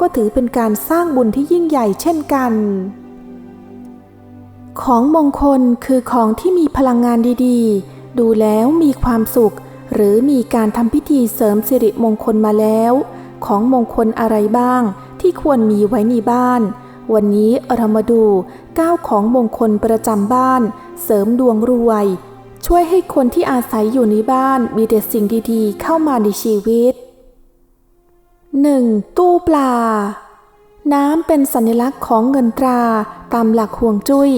ก็ถือเป็นการสร้างบุญที่ยิ่งใหญ่เช่นกัน ของมงคลคือของที่มีพลังงานดีๆ ดูแล้วมีความสุข หรือมีการทำพิธีเสริมสิริมงคลมาแล้ว ของมงคลอะไรบ้างที่ควรมีไว้ในบ้าน วันนี้เรามาดู 9 ของมงคลประจำบ้าน เสริมดวงรวย ช่วยให้คนที่อาศัยอยู่ในบ้านมีแต่สิ่งดีๆ เข้ามาในชีวิต 1. ตู้ปลา น้ำเป็นสัญลักษณ์ของเงินตราตามหลักห่วงจุ้ย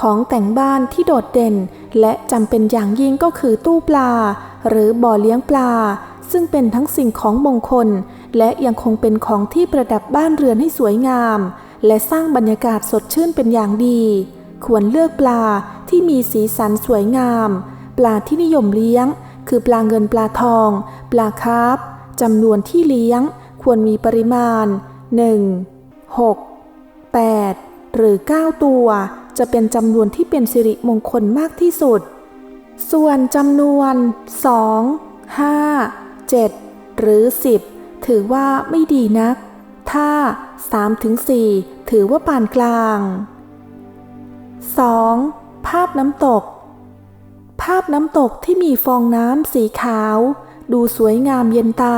ของแต่งบ้านที่โดดเด่น และจำเป็นอย่างยิ่งก็คือตู้ปลา หรือบ่อเลี้ยงปลา ซึ่งเป็นทั้งสิ่งของมงคล และยังคงเป็นของที่ประดับบ้านเรือนให้สวยงาม และสร้างบรรยากาศสดชื่นเป็นอย่างดี ควรเลือกปลาที่มีสีสันสวยงาม ปลาที่นิยมเลี้ยง คือปลาเงินปลาทอง ปลาคาร์ฟจำนวนที่เลี้ยง ควรมีปริมาณ 1 6 8 หรือ 9 ตัว จะเป็นจำนวนที่เป็นสิริมงคลมากที่สุด ส่วนจำนวน 2 5 7 หรือ 10 ถือว่าไม่ดีนัก ถ้า 3-4 ถือว่าปานกลาง 2. ภาพน้ำตก ภาพน้ำตกที่มีฟองน้ำสีขาว ดูสวยงามเย็นตา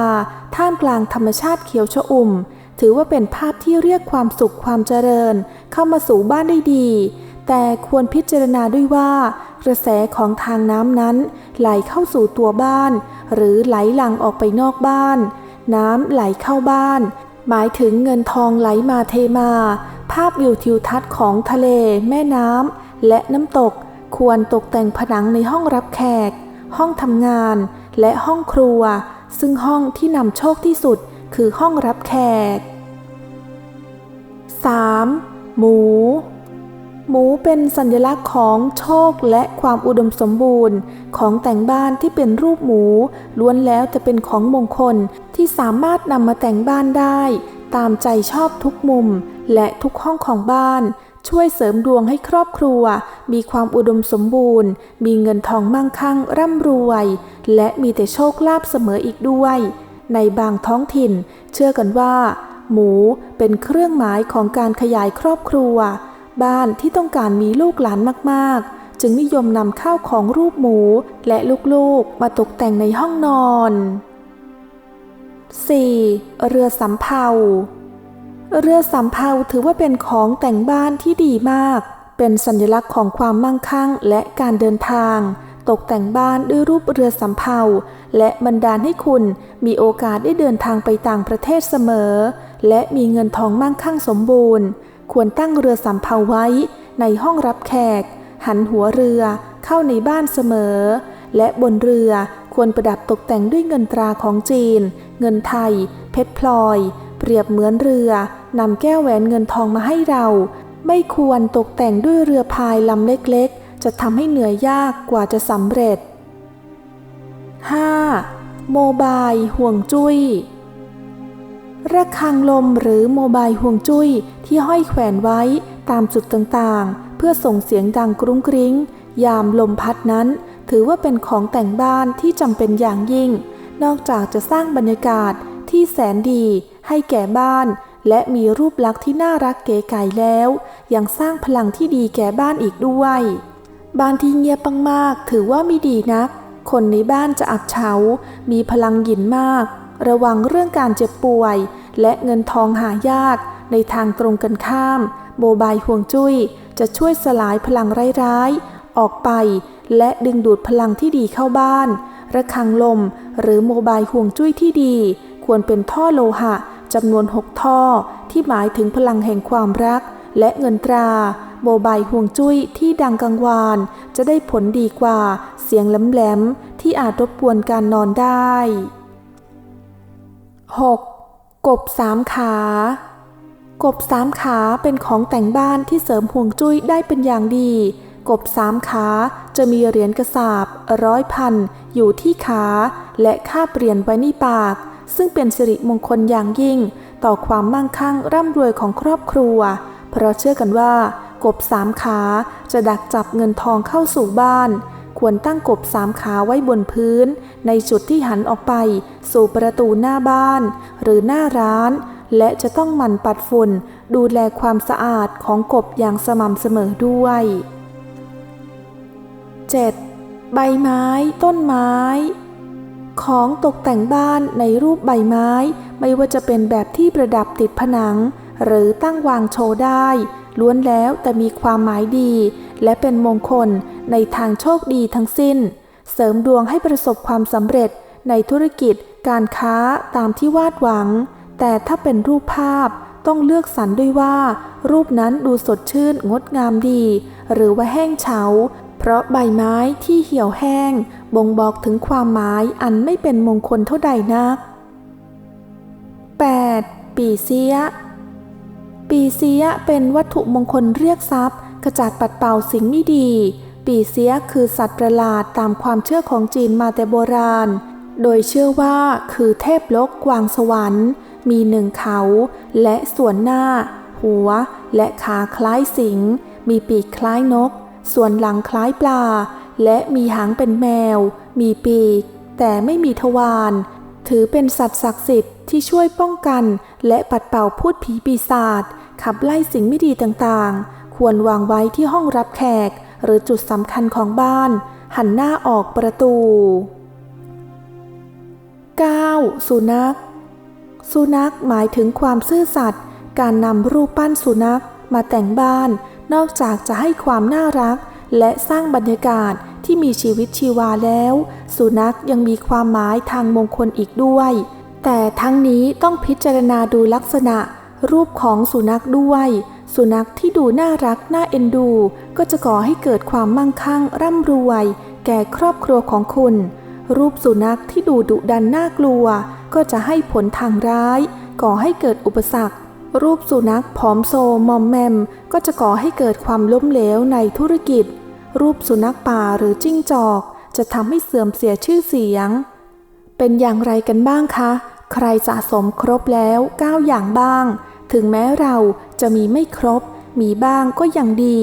ท่ามกลางธรรมชาติเขียวชอุ่ม ถือว่าเป็นภาพที่เรียกความสุขความเจริญ เข้ามาสู่บ้านได้ดี แต่ควรพิจารณาด้วยว่า กระแสของทางน้ำนั้นไหลเข้าสู่ตัวบ้าน หรือไหลหลั่งออกไปนอกบ้าน น้ำไหลเข้าบ้าน หมายถึงเงินทองไหลมาเทมา ภาพวิวทิวทัศน์ของทะเล แม่น้ำและน้ำตก ควรตกแต่งผนังในห้องรับแขก ห้องทำงานและห้องครัว ซึ่งห้องที่นำโชคที่สุดคือห้องรับแขก 3. หมู หมูเป็นสัญลักษณ์ของโชคและความอุดมสมบูรณ์ ของแต่งบ้านที่เป็นรูปหมู ล้วนแล้วจะเป็นของมงคลที่สามารถนำมาแต่งบ้านได้ ตามใจชอบทุกมุมและทุกห้องของบ้าน ช่วยเสริมดวงให้ครอบครัว มีความอุดมสมบูรณ์ มีเงินทองมั่งคั่ง ร่ำรวย และมีแต่โชคลาภเสมออีกด้วย ในบางท้องถิ่น เชื่อกันว่า หมูเป็นเครื่องหมายของการขยายครอบครัว บ้านที่ต้องการมีลูกหลานมากๆ จึงนิยมนำข้าวของรูปหมูและลูกๆ มาตกแต่งในห้องนอน 4. เรือสำเภา เรือสำเภาถือว่าเป็นของแต่งบ้านที่ดีมาก เป็นสัญลักษณ์ของความมั่งคั่งและการเดินทาง ตกแต่งบ้านด้วยรูปเรือสำเภา และบันดาลให้คุณมีโอกาสได้เดินทางไปต่างประเทศเสมอ และมีเงินทองมั่งคั่งสมบูรณ์ ควรตั้งเรือสำเภาไว้ในห้องรับแขก หันหัวเรือเข้าในบ้านเสมอ และบนเรือควรประดับตกแต่งด้วยเงินตราของจีน เงินไทย เพชรพลอย เปรียบเหมือนเรือนำแก้วแหวนเงินทองมาให้เรา ไม่ควรตกแต่งด้วยเรือพายลำเล็กๆ จะทำให้เหนื่อยยากกว่าจะสำเร็จ 5. โมบายห่วงจุย้ยระฆังลมหรือโมบายห่วงจุ้ยที่ห้อยแขวนไว้ตามจุดต่างๆ เพื่อส่งเสียงดังกรุ้งกริ้ง ยามลมพัดนั้น ถือว่าเป็นของแต่งบ้านที่จำเป็นอย่างยิ่ง นอกจากจะสร้างบรรยากาศ ที่แสนดีให้แก่บ้าน และมีรูปลักษณ์ที่น่ารักเก๋ไก๋แล้ว ยังสร้างพลังที่ดีแก่บ้านอีกด้วย บ้านที่เงียบมากๆถือว่าไม่ดีนัก คนในบ้านจะอับเฉา มีพลังหยินมาก ระวังเรื่องการเจ็บป่วย และเงินทองหายากในทางตรงกันข้าม โมบายห่วงจุ้ยจะช่วยสลายพลังร้ายๆ ออกไป และดึงดูดพลังที่ดีเข้าบ้าน ระฆังลม หรือโมบายห่วงจุ้ยที่ดี ควรเป็นท่อโลหะจำนวน 6 ท่อ ที่หมายถึงพลังแห่งความรัก และเงินตราโมบายห่วงจุ้ยที่ดังกังวาน จะได้ผลดีกว่าเสียงแหลมๆที่อาจรบกวนการนอนได้ 6. กบสามขากบสามขาเป็นของแต่งบ้านที่เสริมห่วงจุ้ยได้เป็นอย่างดี กบสามขาจะมีเหรียญกระสาบร้อยพันอยู่ที่ขา และคาเหรียญไว้ในปาก ซึ่งเป็นสิริมงคลอย่างยิ่ง ต่อความมั่งคั่งร่ำรวยของครอบครัว เพราะเชื่อกันว่า กบสามขาจะดักจับเงินทองเข้าสู่บ้าน ควรตั้งกบสามขาไว้บนพื้น ในจุดที่หันออกไป สู่ประตูหน้าบ้าน หรือหน้าร้าน และจะต้องหมั่นปัดฝุ่น ดูแลความสะอาดของกบอย่างสม่ำเสมอด้วย 7. ใบไม้ ต้นไม้ ของตกแต่งบ้านในรูปใบไม้ ไม่ว่าจะเป็นแบบที่ประดับติดผนัง หรือตั้งวางโชว์ได้ ล้วนแล้วแต่มีความหมายดี และเป็นมงคลในทางโชคดีทั้งสิ้น เสริมดวงให้ประสบความสำเร็จในธุรกิจการค้าตามที่วาดหวัง แต่ถ้าเป็นรูปภาพต้องเลือกสรรด้วยว่า รูปนั้นดูสดชื่นงดงามดี หรือว่าแห้งเฉา เพราะใบไม้ที่เหี่ยวแห้ง บ่งบอกถึงความหมายอันไม่เป็นมงคลเท่าใดนัก 8. ปีเสีย ปีเสียเป็นวัตถุมงคลเรียกทรัพย์ขจัดปัดเป่าสิ่งไม่ดี ปีเสียคือสัตว์ประหลาดตามความเชื่อของจีนมาแต่โบราณ โดยเชื่อว่าคือเทพลกกวางสวรรค์ มีหนึ่งเขา และส่วนหน้า หัว และขาคล้ายสิง มีปีกคล้ายนก ส่วนหลังคล้ายปลา และมีหางเป็นแมว มีปีก แต่ไม่มีทวาร ถือเป็นสัตว์ศักดิ์สิทธิ์ที่ช่วยป้องกัน และปัดเป่าพูดผีปีศาจขับไล่สิ่งไม่ดีต่างๆ ควรวางไว้ที่ห้องรับแขก หรือจุดสำคัญของบ้าน หันหน้าออกประตู 9. สุนัข สุนัขหมายถึงความซื่อสัตย์การนำรูปปั้นสุนัขมาแต่งบ้าน นอกจากจะให้ความน่ารัก และสร้างบรรยากาศที่มีชีวิตชีวาแล้ว สุนัขยังมีความหมายทางมงคลอีกด้วย แต่ทั้งนี้ต้องพิจารณาดูลักษณะ รูปของสุนัขด้วย สุนัขที่ดูน่ารักน่าเอ็นดู ก็จะก่อให้เกิดความมั่งคั่งร่ำรวย แก่ครอบครัวของคุณ รูปสุนัขที่ดูดุดันน่ากลัว ก็จะให้ผลทางร้าย ก่อให้เกิดอุปสรรค รูปสุนัขผอมโซมอมแมม ก็จะก่อให้เกิดความล้มเหลวในธุรกิจ รูปสุนัขป่าหรือจิ้งจอก จะทำให้เสื่อมเสียชื่อเสียง เป็นอย่างไรกันบ้างคะ ใครสะสมครบแล้ว 9 อย่างบ้าง ถึงแม้เราจะมีไม่ครบ มีบ้างก็ยังดี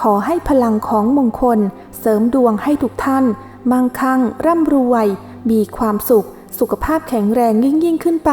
ขอให้พลังของมงคล เสริมดวงให้ทุกท่าน มั่งคั่ง ร่ำรวย มีความสุข สุขภาพแข็งแรงยิ่งยิ่งขึ้นไป